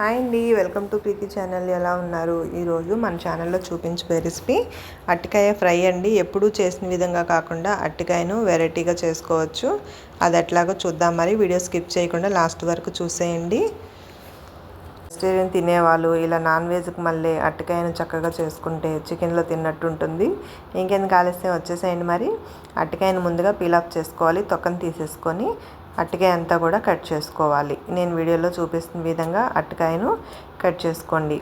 Hi అండి welcome to Preethi channel. ఎలా ఉన్నారు? ఈరోజు మన ఛానల్లో చూపించే రెసిపీ అట్టికాయ ఫ్రై అండి. ఎప్పుడూ చేసిన విధంగా కాకుండా అట్టికాయను వెరైటీగా చేసుకోవచ్చు. అది ఎట్లాగో చూద్దాం. మరి వీడియో స్కిప్ చేయకుండా లాస్ట్ వరకు చూసేయండి. వెజిటేరియన్ తినేవాళ్ళు ఇలా నాన్ వెజ్కి మళ్ళీ అట్టికాయను చక్కగా చేసుకుంటే చికెన్లో తిన్నట్టు ఉంటుంది. ఇంకెందుకు ఆలస్యం? వచ్చేసేయండి మరి. అట్టికాయను ముందుగా పీల్ ఆఫ్ చేసుకోవాలి. తొక్కను తీసేసుకొని అట్టకాయ అంతా కూడా కట్ చేసుకోవాలి. నేను వీడియోలో చూపిస్తున్న విధంగా అట్టకాయను కట్ చేసుకోండి.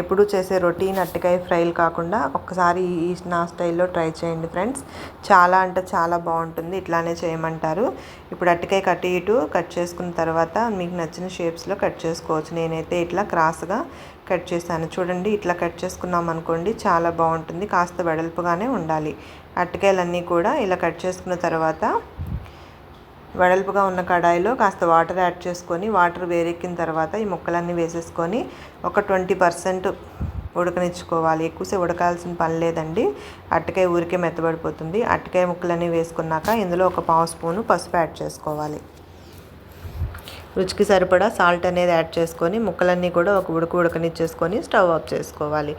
ఎప్పుడు చేసే రొటీన్ అట్టకాయ ఫ్రైలు కాకుండా ఒక్కసారి ఈ నా స్టైల్లో ట్రై చేయండి ఫ్రెండ్స్. చాలా అంటే చాలా బాగుంటుంది. ఇట్లానే చేయమంటారు. ఇప్పుడు అట్టకాయ కట్ ఇటు కట్ చేసుకున్న తర్వాత మీకు నచ్చిన షేప్స్లో కట్ చేసుకోవచ్చు. నేనైతే ఇట్లా క్రాస్గా కట్ చేశాను. చూడండి ఇట్లా కట్ చేసుకున్నాం అనుకోండి చాలా బాగుంటుంది. కాస్త వెడల్పుగానే ఉండాలి. అట్టకాయలన్నీ కూడా ఇలా కట్ చేసుకున్న తర్వాత వెడల్పుగా ఉన్న కడాయిలో కాస్త వాటర్ యాడ్ చేసుకొని వాటర్ వేరెక్కిన తర్వాత ఈ ముక్కలన్నీ వేసేసుకొని ఒక ట్వంటీ పర్సెంట్ ఉడకనిచ్చుకోవాలి. ఎక్కువసేపు ఉడకాల్సిన పని లేదండి. అట్టకాయ ఊరికే మెత్తబడిపోతుంది. అట్టకాయ ముక్కలన్నీ వేసుకున్నాక ఇందులో ఒక పావు స్పూను పసుపు యాడ్ చేసుకోవాలి. రుచికి సరిపడా సాల్ట్ అనేది యాడ్ చేసుకొని ముక్కలన్నీ కూడా ఒక ఉడక ఉడకనిచ్చేసుకొని స్టవ్ ఆఫ్ చేసుకోవాలి.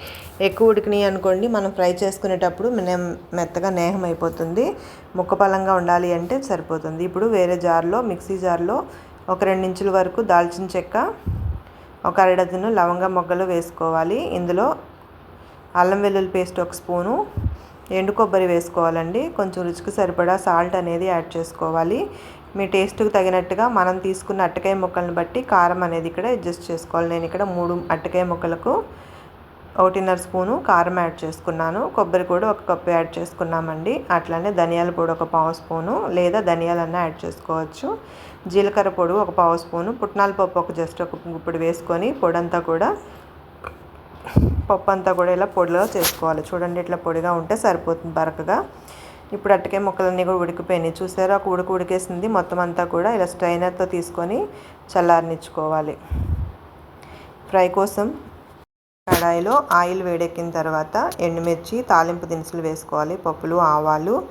ఎక్కువ ఉడికినాయి అనుకోండి మనం ఫ్రై చేసుకునేటప్పుడు మెత్తగా నేహం అయిపోతుంది. ముక్క పలంగా ఉండాలి అంటే సరిపోతుంది. ఇప్పుడు వేరే జార్లో మిక్సీ జార్లో ఒక రెండు ఇంచుల వరకు దాల్చిన చెక్క ఒక అరడజను లవంగ మొగ్గలు వేసుకోవాలి. ఇందులో అల్లం వెల్లుల్లి పేస్ట్ ఒక స్పూను ఎండు కొబ్బరి వేసుకోవాలండి. కొంచెం రుచికి సరిపడా సాల్ట్ అనేది యాడ్ చేసుకోవాలి. మీ టేస్ట్కి తగినట్టుగా మనం తీసుకున్న అట్టకాయ ముక్కలను బట్టి కారం అనేది ఇక్కడ అడ్జస్ట్ చేసుకోవాలి. నేను ఇక్కడ మూడు అట్టకాయ ముక్కలకు ఒకటిన్నర స్పూను కారం యాడ్ చేసుకున్నాను. కొబ్బరి కూడా ఒక కప్పు యాడ్ చేసుకున్నామండి. అట్లానే ధనియాల పొడి ఒక పావు స్పూను లేదా ధనియాలన్నా యాడ్ చేసుకోవచ్చు. జీలకర్ర పొడి ఒక పావు స్పూను పుట్నాల పప్పు ఒక జస్ట్ ఒక గుప్పుడు వేసుకొని పొడి అంతా కూడా పప్పు అంతా కూడా ఇలా పొడిలో చేసుకోవాలి. చూడండి ఇట్లా పొడిగా ఉంటే సరిపోతుంది బరకగా. ఇప్పుడు అట్టకే ముక్కలన్నీ కూడా ఉడికిపోయినాయి. చూసారా? ఒక ఉడికి ఉడికేసింది. మొత్తం అంతా కూడా ఇలా స్ట్రైనర్తో తీసుకొని చల్లారనిచ్చుకోవాలి. ఫ్రై కోసం కడాయిలో ఆయిల్ వేడెక్కిన తర్వాత ఎండుమిర్చి తాలింపు దినుసులు వేసుకోవాలి. పప్పులు ఆవాలు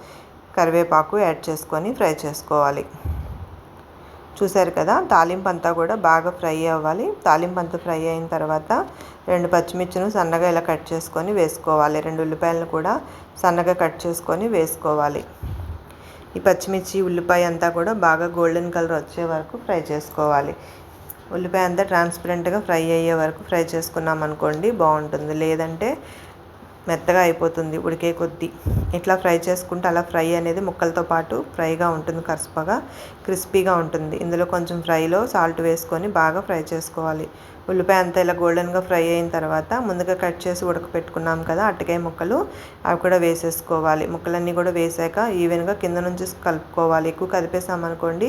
కరివేపాకు యాడ్ చేసుకొని ఫ్రై చేసుకోవాలి. చూశారు కదా తాలింపు అంతా కూడా బాగా ఫ్రై అవ్వాలి. తాలింపు అంతా ఫ్రై అయిన తర్వాత రెండు పచ్చిమిర్చిను సన్నగా ఇలా కట్ చేసుకొని వేసుకోవాలి. రెండు ఉల్లిపాయలను కూడా సన్నగా కట్ చేసుకొని వేసుకోవాలి. ఈ పచ్చిమిర్చి ఉల్లిపాయ అంతా కూడా బాగా గోల్డెన్ కలర్ వచ్చే వరకు ఫ్రై చేసుకోవాలి. ఉల్లిపాయ అంతా ట్రాన్స్పరెంట్గా ఫ్రై అయ్యే వరకు ఫ్రై చేసుకున్నాం అనుకోండి బాగుంటుంది. లేదంటే మెత్తగా అయిపోతుంది ఉడికే కొద్దీ. ఇట్లా ఫ్రై చేసుకుంటే అలా ఫ్రై అనేది ముక్కలతో పాటు ఫ్రైగా ఉంటుంది కరసపగా క్రిస్పీగా ఉంటుంది. ఇందులో కొంచెం ఫ్రైలో సాల్ట్ వేసుకొని బాగా ఫ్రై చేసుకోవాలి. ఉల్లిపాయ అంతా ఇలా గోల్డెన్గా ఫ్రై అయిన తర్వాత ముందుగా కట్ చేసి ఉడకపెట్టుకున్నాం కదా అట్టకాయ ముక్కలు అవి కూడా వేసేసుకోవాలి. ముక్కలన్నీ కూడా వేసాక ఈవెన్గా కింద నుంచి కలుపుకోవాలి. ఎక్కువ కలిపేసామనుకోండి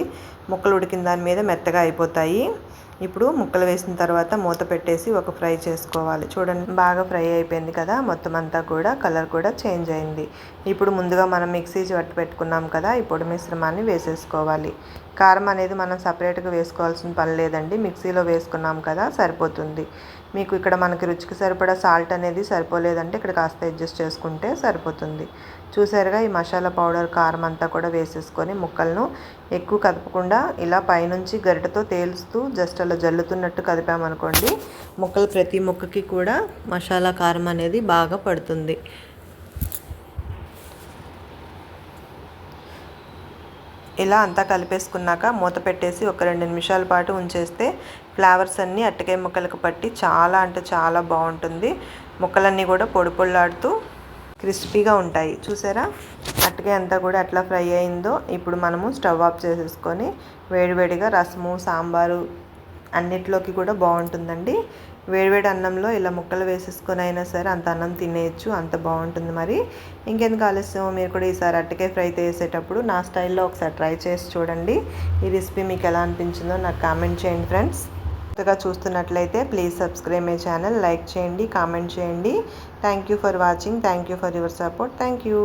ముక్కలు ఉడికిన దాని మీద మెత్తగా అయిపోతాయి. ఇప్పుడు ముక్కలు వేసిన తర్వాత మూత పెట్టేసి ఒక ఫ్రై చేసుకోవాలి. చూడండి బాగా ఫ్రై అయిపోయింది కదా మొత్తం అంతా కూడా కలర్ కూడా చేంజ్ అయింది. ఇప్పుడు ముందుగా మనం మిక్సీ పట్టు పెట్టుకున్నాం కదా ఈ పొడి మిశ్రమాన్ని వేసేసుకోవాలి. కారం అనేది మనం సపరేట్గా వేసుకోవాల్సిన పని లేదండి. మిక్సీలో వేసుకున్నాం కదా సరిపోతుంది. మీకు ఇక్కడ మనకి రుచికి సరిపడా సాల్ట్ అనేది సరిపోలేదంటే ఇక్కడ కాస్త అడ్జస్ట్ చేసుకుంటే సరిపోతుంది. చూసారుగా ఈ మసాలా పౌడర్ కారం అంతా కూడా వేసేసుకొని ముక్కలను ఎక్కువ కదపకుండా ఇలా పైనుంచి గరిటతో తేలుస్తూ జస్ట్ అలా జల్లుతున్నట్టు కదిపామనుకోండి ముక్కలు ప్రతి ముక్కకి కూడా మసాలా కారం అనేది బాగా పడుతుంది. ఇలా అంతా కలిపేసుకున్నాక మూత పెట్టేసి ఒక రెండు నిమిషాల పాటు ఉంచేస్తే ఫ్లేవర్స్ అన్నీ అట్టకాయ ముక్కలకు పట్టి చాలా అంటే చాలా బాగుంటుంది. ముక్కలన్నీ కూడా పొడి పొళ్ళాడుతూ క్రిస్పీగా ఉంటాయి. చూసారా? అట్టకాయ అంతా కూడా ఎట్లా ఫ్రై అయిందో ఇప్పుడు మనము స్టవ్ ఆఫ్ చేసేసుకొని వేడివేడిగా రసము సాంబారు అన్నిట్లోకి కూడా బాగుంటుందండి. వేడివేడి అన్నంలో ఇలా ముక్కలు వేసేసుకొని అయినా సరే అంత అన్నం తినేయచ్చు అంత బాగుంటుంది మరి. ఇంకెందుకు ఆలస్యం? మీరు కూడా ఈసారి అట్టకాయ ఫ్రై చేసేటప్పుడు నా స్టైల్లో ఒకసారి ట్రై చేసి చూడండి. ఈ రెసిపీ మీకు ఎలా అనిపించిందో నాకు కామెంట్ చేయండి ఫ్రెండ్స్. కొత్తగా చూస్తున్నట్లయితే please subscribe my channel like చేయండి కామెంట్ చేయండి. Thank you for watching thank you for your support thank you.